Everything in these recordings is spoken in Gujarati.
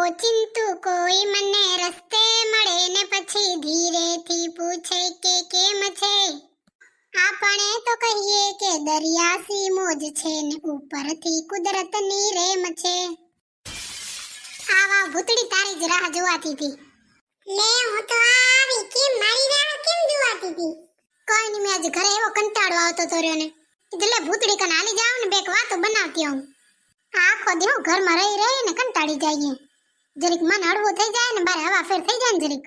ઓચિંતું કોઈ મને રસ્તે મળે ને પછી ધીરેથી પૂછે કે કેમ છે? આપણે તો કહીએ કે દરિયાસી મોજ છે ને ઉપરથી કુદરતની રેમ છે. આવા ભૂતડી તારી જ રાહ જોવાતી હતી. લે હું તો આવી કેમ મારી રાહ કેમ જોવાતી હતી? કોઈ નહીં મેં આજ ઘરે એવો કંટાળો આવતો તો રહ્યો ને. એટલે ભૂતડી કન હાલી જાવ ને બેક વાતો બનાવતી હું આખો દી હું ઘરમાં રહી રહી ને કંટાળી જઈએ જરીક મન હળવું થઈ જાય ને બારે હવા ફેર થઈ જાય ને જરીક.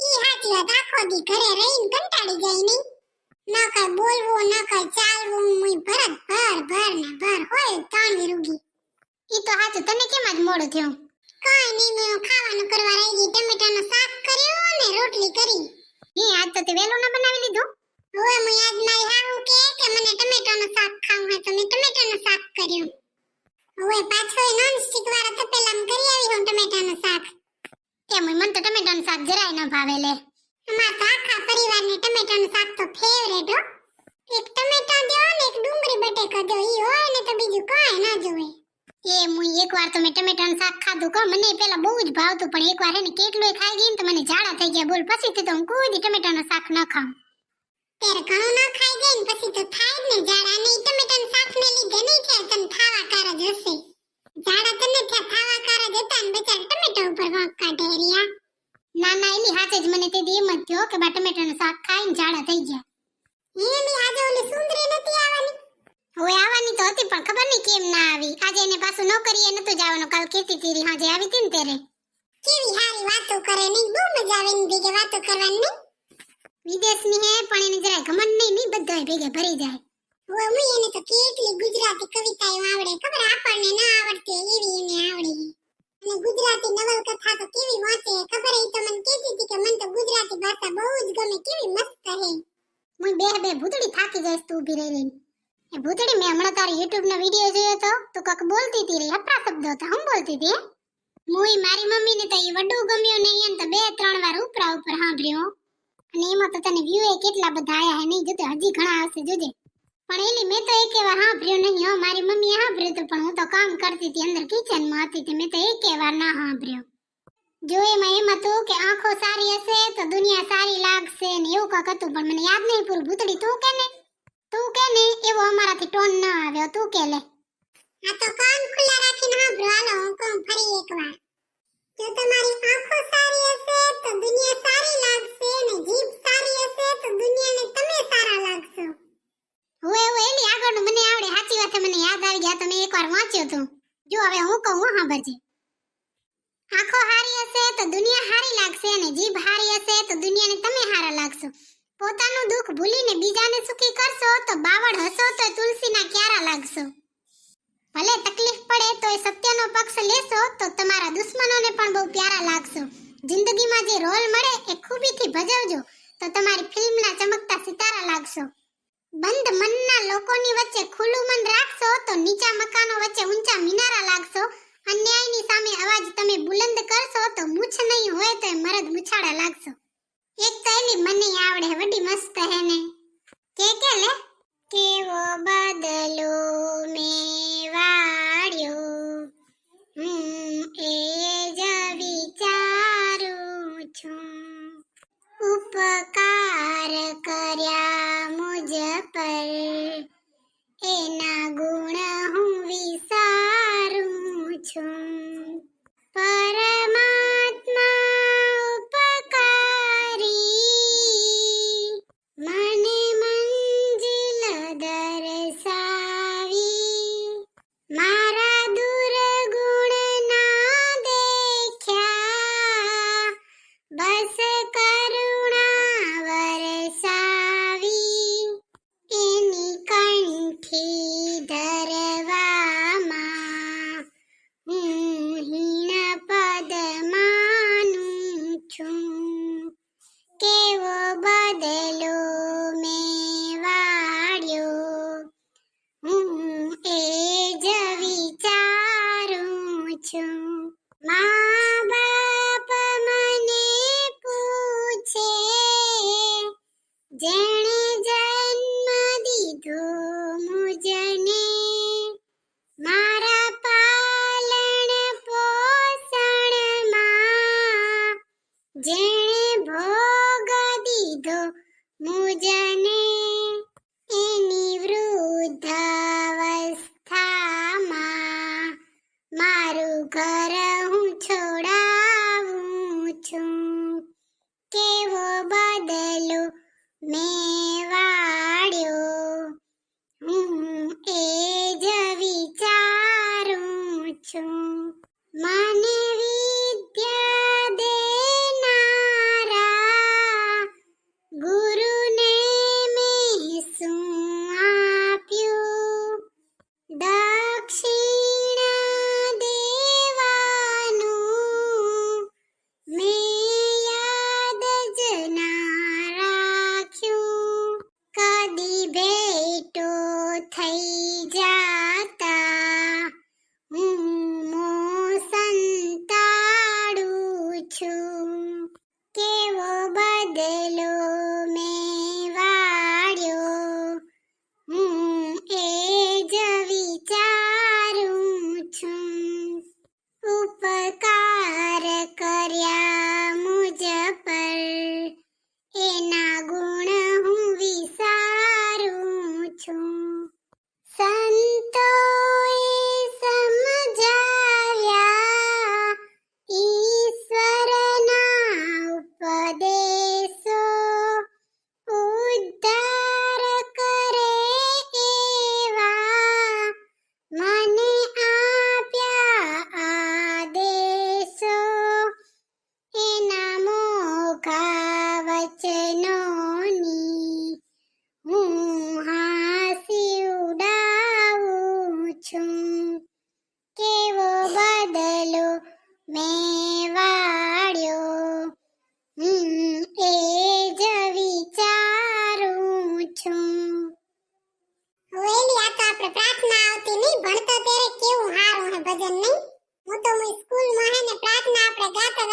ઈ હાચી વાત આખો દી ઘરે રહીને કંટાળી જાય નહીં ના કઈ બોલવું ના કઈ ચાલવું મુઈ ભરત ભર ભર ને ભર હોય તાણ વિરુગી ઈ તો હાચું તને કેમ આજ મોડું થયું? કઈ નહીં મેં ખાવાનું કરવા રહી ગઈ ટમેટાનું શાક કર્યું ને રોટલી કરી. ઈ આજ તો તે વેલું ના બનાવી લીધું? હવે મુઈ આજ મારી હાહુ કે કે મને ટમેટાનું શાક ખાવું હોય તો મેં ટમેટાનું શાક કર્યું. હવે પાછો હું ટમેટાનું શાક. એમ મને તો ટમેટાનું શાક જરાય ન ભાવે લે. અમાર તો આખા ટમેટાનું શાક તો ફેવરેટ હો. એક ટમેટા દો ને એક ડુંગળી બટેકા દો, ઈ હોય તો બીજું કાંઈ ના જોવે. એ મુઈ એકવાર તો મેં ટમેટાનું શાક ખાધું કો મને પેલા બહુ જ ભાવતું, પણ એકવાર હે કેટલું ખાઈ ગઈ ને તો મને ઝાડા થઈ ગયા બોલ. પછી તો હું કોઈ ટમેટાનું શાક ન ખાઉં. ત્યારે ઘણું ન ખાઈ ગઈ ને પછી તો થાય જ ને. ઝાડા ને ઈ ટમેટાનું શાક ને લીધે નહીં થયા તને ખાવા કાર જ હશે. ઝાડા તને થયા ખાવા કાર જ હતા ને બચારા ટમેટા ઉપર વાંક કાઢે રિયા ના ના એલી હાચે જ મને તે દી એમ જ થયો કે બા ટમેટાનું શાક ખાઈને ઝાડા થઈ ગયા. એની આજે ઓલી સુંદરી નથી આવવાની? હવે આવવાની તો હતી પણ ખબર નહીં કેમ ના આવી. આજે એને પાછું નોકરીએ નતું જવાનું. કાલ કેતી તીરી હાજે આવી હતી ને ત્યારે. કેવી વાતો કરે નહીં? બહુ મજા આવે એની ભેગે વાતો કરવાની નહીં? વિદેશની હે પણ એને જરાય ઘમંડ નહીં નહીં બધાય ભેગે ભરી જાય. હવે હું એને તો કેટલી ગુજરાતી કવિતાઓ આવડે ખબર આપણને ના આવડતી એવી એને આવડે. અને ગુજરાતી નવલકથા તો કેવી વાંચે ખબર એ તો મને કહેતી હતી કે મને તો ગુજરાતી ભાષા બહુ જ ગમે કેવી મસ્ત હે. હું બે બે ભૂતડી થાકી જઈશ તું ઊભી રહી એ ભૂતડી મેં હમણાં તારી યુટ્યુબ નો વિડિયો જોયો તો તું કક બોલતી હતી રે હપરા શબ્દો હતા હું બોલતી હતી મુઈ મારી મમ્મી ને તો એ વડું ગમ્યું નહીં એમ તો બે ત્રણ વાર ઉપરા ઉપર સાંભળ્યો. અને એમાં તો તને વ્યૂ એ કેટલા બધા આયા હે નહીં જોતે, હજી ઘણા આવશે, જોજે. પણ એલી, મેં તો એક વાર હાંભર્યો નહીં હો, મારી મમ્મીએ હાંભર્યું હતું, પણ હું તો કામ કરતી હતી, અંદર કિચનમાં હતી, તે મેં તો એક વાર ના સાંભળ્યો. જો એમાં, એમ હતું કે આંખો સારી હશે, તો દુનિયા સારી લાગશે, ને એવું કાંક હતું, પણ મને યાદ નહીં પૂરું. ભૂતડી તું કે ને? તું કે ને? એવો અમારાથી ટોન ન આવ્યો, તું કે લે. આ તો કાન ખુલ્લા રાખીને સાંભળો. હાલો, હું કહું ફરી એકવાર. જો તમારી આંખો સારી હશે તો દુનિયા સારી લાગશે અને જીભ સારી હશે તો દુનિયાને તમે સારા લાગશો. હોય હોય એની આગળનું મને આવડે, સાચી વાત મને યાદ આવી ગયા તમે એકવાર વાંચ્યો તો જો હવે હું કહું, હા સાંભળજે. આંખો હારી હશે તો દુનિયા હારી લાગશે અને જીભ હારી હશે તો દુનિયાને તમે હારા લાગશો. પોતાનું દુઃખ ભૂલીને બીજાને સુખી કરશો તો બાવળ હસો તો તુલસીના ક્યારા લાગશો. ભલે તકલીફ પડે તો એ સત્યનો પક્ષ લેશો તો તમારા દુશ્મનોને પણ બહુ પ્યારા લાગશો. જિંદગીમાં જે રોલ મળે એ ખૂબીથી ભજવજો તો તમારી ફિલ્મના ચમકતા સિતારા લાગશો. બંધ મનના લોકોની વચ્ચે ખુલ્લું મન રાખશો તો નીચા મકાનો વચ્ચે ઊંચા મિનારા લાગશો. અન્યાયની સામે અવાજ તમે બુલંદ કરશો તો મૂછ નહીં હોય તો મરદ મુછાડા લાગશો. એક કહેલી મને આવડે વડી મસ્ત હે ને. કે કે લે? કેવો બદલો મેં વાળ્યો. હું એ મારું ઘર હું છોડાવું છું. કેવો બદલો મેં વાળ્યો. હું એ જ વિચારું છું.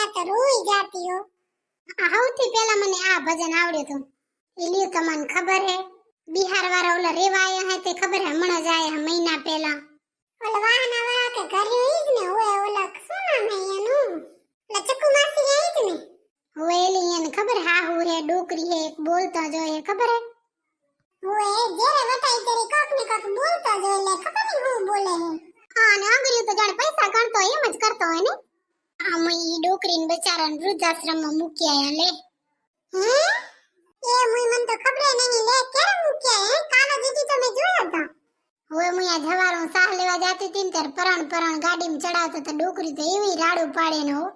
ગાતા ગાતા રોઈ જાતી હો. સૌથી પહેલા મને આ ભજન આવડ્યું હતું. એ તમને ખબર હે? બિહાર વાળા ઓલા રેવા આયા હે તે ખબર હે? હમણાં જ આયા મહિના પહેલા. ઓલા વાહના વાળા કે ઘરે ઈ ને હોય ઓલા શું નામ હે એનું ઓલા ચક્કુ માસી હે જ ને? હોય એલી એને ખબર હા હાહુ રે ડોકરી હે, એક બોલતા જો હે, ખબર હે? હોય જેરે વટાઈ તેરી કોક ને કોક બોલતો જ એટલે ખબર નહીં હું બોલે હે? હા, અને અંગ્રેજી તો જાણે પૈસા ગણતો એમ જ કરતો હોય ને? આમ ઈ ડોકરીને બચારાને વૃદ્ધાશ્રમમાં મૂકી લે. હે એ મુઈ મન તો ખબર નહીં લે ક્યારે મૂક્યા હે? કાલો દીદી તો જોયો તો. હવે હું આ જવારો સાહ લેવા જાતી તીન ને પરણ પરણ ગાડીમાં ચડાવતો તો ડોકરી તો એવી રાડું પાડે ને હો.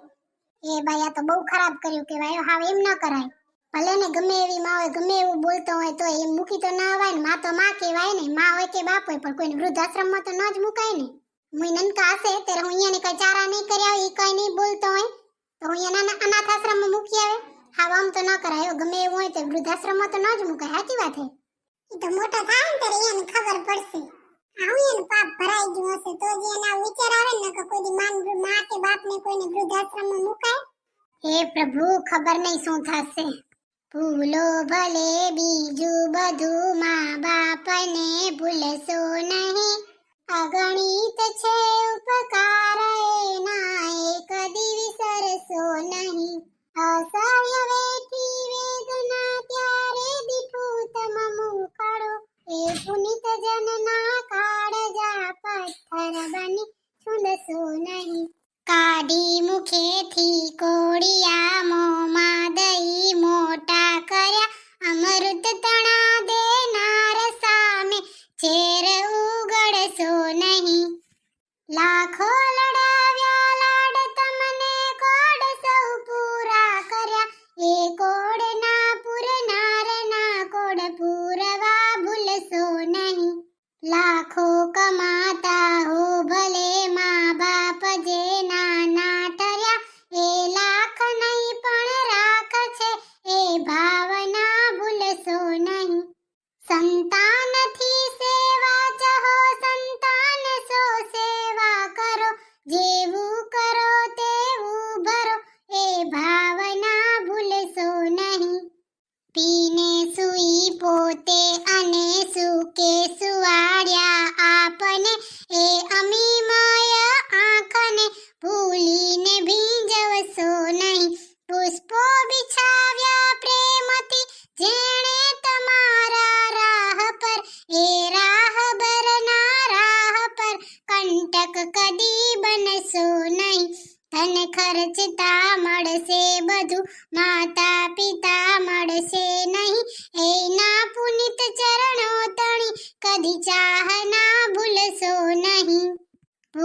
એ આ તો બહુ ખરાબ કર્યું કેવાય હાવ એમ ન કરાય. ભલે ને ગમે એવી માં હોય, ગમે એવું બોલતો હોય, તો એમ મૂકી તો ના અવાય ને, માં તો માં કહેવાય ને, માં હોય કે બાપ હોય, પણ કોઈને વૃદ્ધાશ્રમમાં તો ન જ મુકાય ને. હું નનકા હશે ત્યારે હું અહીંયાને કઈ ચારા નહીં કર્યા હોય ઈ કઈ નહીં બોલતો હોય. તો હું અહીંયા નાના અનાથ આશ્રમમાં મૂકી આવે. હાવ આમ તો ન કરાય હો. ગમે એવું હોય તો વૃદ્ધાશ્રમમાં તો ન જ મુકાય સાચી વાત હે? ઈ તો મોટો થાય ને ત્યારે એને ખબર પડશે. આવું એને પાપ ભરાઈ ગયું હશે તો જ એના વિચાર આવે ને કે કોઈ દી માનમાં કે બાપને કોઈને વૃદ્ધાશ્રમમાં મુકાય. હે પ્રભુ ખબર નહીં શું થશે. ભૂલો ભલે બીજું બધું મા બાપને ભૂલશો નહીં. અગણિત છે ઉપકાર એના એ કદી વિસરશો નહીં. અસહ્ય વેઠી વેદના ત્યારે દીઠું તમ મુખડો એ પુનિત જનના કાળજા પથ્થર બની છૂંદશો નહીં. કાઢી મુખેથી કોડિયા મોમાં દઈ મોટા કર્યા. અમૃત તણા દેનાર સામે ચેર લાખો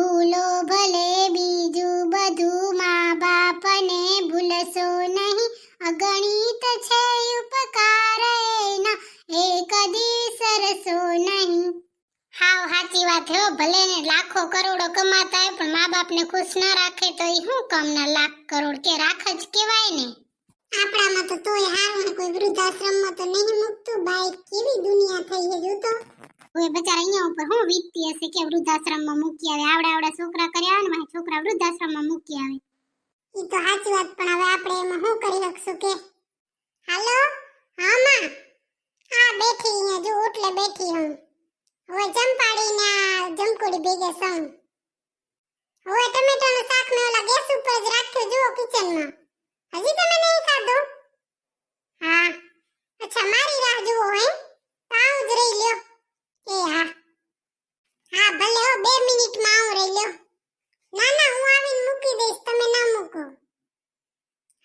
ભૂલો ભલે બીજું બધું મા બાપને ભૂલશો નહીં. અગણિત છે ઉપકાર એના એ કદી સરસો નહીં. હાવ સાચી વાત હો. ભલે ને લાખો કરોડો કમાતા હોય પણ મા બાપને ખુશ ના રાખે તો એ શું કામના લાખ કરોડ કે રાખ જ કહેવાય ને? આપણામાં તો તોય હારું કોઈ વૃદ્ધાશ્રમમાં તો નહીં મૂકતું. બાઈક કેવી દુનિયા થઈ છે જો તો હવે બચારા અહીંયા ઉપર શું વીતતી હશે કે વૃદ્ધાશ્રમમાં મૂકી આવે? આવડા આવડા છોકરા કર્યા આવે ને, મારા છોકરા વૃદ્ધાશ્રમમાં મૂકી આવે. ઈ તો સાચી વાત, પણ હવે આપણે એમાં શું કરી શકશું કે? હાલો? હા, માં. હા, બેઠી અહીંયા, જો ઓટલે બેઠી હું. હવે ચંપાડીને આ જમકુડી ભેગે સૌ હવે ટમેટાનું શાક મેં ઓલા ગેસ ઉપર જ રાખ્યું, જુઓ કિચનમાં. હજી તમે નહીં ખાધું? હા. અચ્છા, મારી રાહ જુઓ, હે. તો આવું જ રહી લ્યો. એ હા. હા, ભલે હો, બે મિનિટમાં આવું રહી લ્યો ના ના, હું આવીને મૂકી દઈશ, તમે ના મૂકો.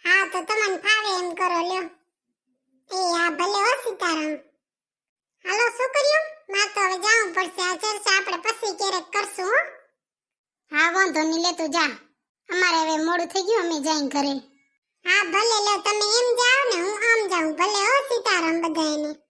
હા, તો તમને ફાવે એમ કરો, લ્યો. એ હા, ભલે હો, સીતારામ. હાલો છોકરીઓ મારે તો હવે જવું પડશે. આ ચર્ચા આપણે પછી ક્યારેક કરશું, હો. હા, વાંધો નહીં, લે તું જા. અમારે હવે મોડું થઈ ગયું, અમે જાય ઘરે. હા, ભલે લે તમે એમ જાઓ ને હું આમ જાઉં. ભલે હો, સીતારામ, બધાયને.